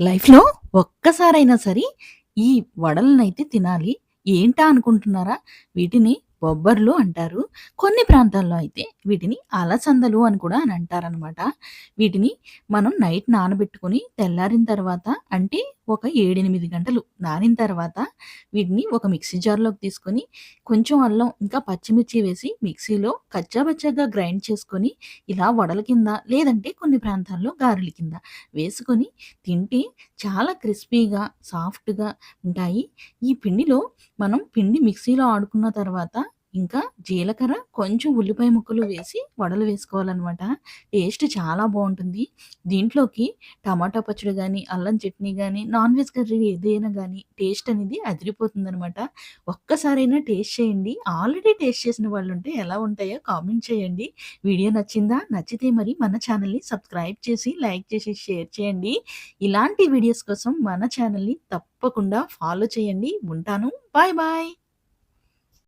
లైఫ్‌లో ఒక్కసారైనా సరే ఈ వడలనైతే తినాలి. ఏంటా అనుకుంటున్నారా? వీటిని బొబ్బర్లు అంటారు. కొన్ని ప్రాంతాల్లో అయితే వీటిని అలసందలు అని కూడా అని అంటారనమాట. వీటిని మనం నైట్ నానబెట్టుకొని తెల్లారిన తర్వాత అంటే ఒక 7, 8 గంటలు నానిన తర్వాత వీటిని ఒక మిక్సీ జార్‌లోకి తీసుకొని కొంచెం అల్లం ఇంకా పచ్చిమిర్చి వేసి మిక్సీలో కచ్చాబచ్చాగా గ్రైండ్ చేసుకొని ఇలా వడల కింద లేదంటే కొన్ని ప్రాంతాల్లో గారెల కింద వేసుకొని తింటే చాలా క్రిస్పీగా, సాఫ్ట్‌గా ఉంటాయి. ఈ పిండిలో మనం పిండి మిక్సీలో ఆడుకున్న తర్వాత ఇంకా జీలకర్ర, కొంచెం ఉల్లిపాయ ముక్కలు వేసి వడలు వేసుకోవాలనమాట. టేస్ట్ చాలా బాగుంటుంది దీంట్లోకి టమాటా పచ్చడి కానీ అల్లం చట్నీ కానీ నాన్ వెజ్ కర్రీ ఏదైనా కానీ టేస్ట్ అనేది అదిరిపోతుందనమాట. ఒక్కసారైనా టేస్ట్ చేయండి. ఆల్రెడీ టేస్ట్ చేసిన వాళ్ళు ఉంటే ఎలా ఉంటాయో కామెంట్ చేయండి. వీడియో నచ్చిందా? నచ్చితే మరి మన ఛానల్‌ని సబ్స్క్రైబ్ చేసి, లైక్ చేసి, షేర్ చేయండి. ఇలాంటి వీడియోస్ కోసం మన ఛానల్‌ని తప్పకుండా ఫాలో చేయండి. ఉంటాను. Bye bye.